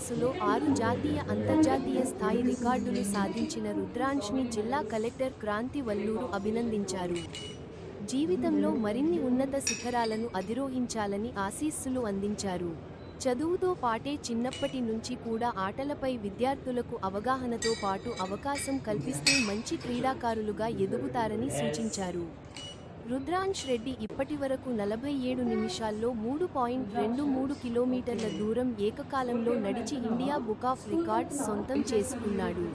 కేసులో ఆరు జాతీయ అంతర్జాతీయ స్థాయి రికార్డులు సాధించిన రుద్రాంష్ని జిల్లా కలెక్టర్ క్రాంతి వల్లూరు అభినందించారు. జీవితంలో మరిన్ని ఉన్నత శిఖరాలను అధిరోహించాలని ఆశీస్సులు అందించారు. చదువుతో పాటే చిన్నప్పటి నుంచి కూడా ఆటలపై విద్యార్థులకు అవగాహనతో పాటు అవకాశం కల్పిస్తూ మంచి క్రీడాకారులుగా ఎదుగుతారని సూచించారు. రుద్రాంశ్ రెడ్డి ఇప్పటివరకు నలభై ఏడు నిమిషాల్లో మూడు పాయింట్ రెండు మూడు కిలోమీటర్ల దూరం ఏకకాలంలో నడిచి ఇండియా బుక్ ఆఫ్ రికార్డ్స్ సొంతం చేసుకున్నాడు.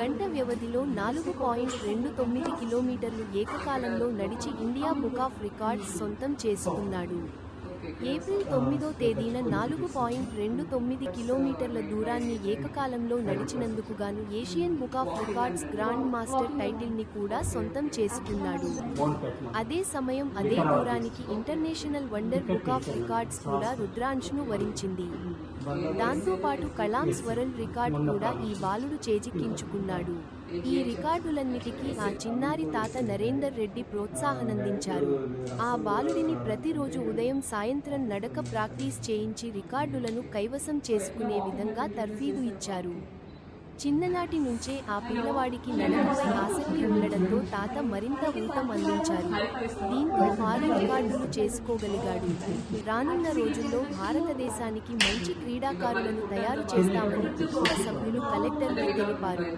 గంట వ్యవధిలో నాలుగు పాయింట్ రెండు తొమ్మిది కిలోమీటర్లు ఏకకాలంలో నడిచి ఇండియా బుక్ ఆఫ్ రికార్డ్స్ సొంతం చేసుకున్నాడు. ఏప్రిల్ తొమ్మిదో తేదీన నాలుగు పాయింట్ రెండు తొమ్మిది కిలోమీటర్ల దూరాన్ని ఏకకాలంలో నడిచినందుకు గాను Asian book of records grand master టైటిల్ని కూడా సొంతం చేసుకున్నాడు. అదే సమయం అదే దూరానికి international wonder book of records కూడా రుద్రాంశ్ను వరించింది. దాంతోపాటు కలాంస్ వరల్డ్ రికార్డ్ కూడా ఈ బాలుడు చేజిక్కించుకున్నాడు. ఈ రికార్డులన్నిటికీ ఆ చిన్నారి తాత నరేందర్ రెడ్డి ప్రోత్సాహనందించారు. ఆ బాలుడిని ప్రతిరోజు ఉదయం సాయంత్రం నడక ప్రాక్టీస్ చేయించి రికార్డులను కైవసం చేసుకునే విధంగా తర్ఫీదు ఇచ్చారు. చిన్ననాటి నుంచే ఆ పిల్లవాడికి నడకపై ఆసక్తి ఉండడంతో తాత మరింత ఊతం అందించారు. దీంతో భారీ రికార్డులు చేసుకోగలిగాడు. రానున్న రోజుల్లో భారతదేశానికి మంచి క్రీడాకారులను తయారు చేస్తామని కుటుంబ సభ్యులు కలెక్టర్కు తెలిపారు.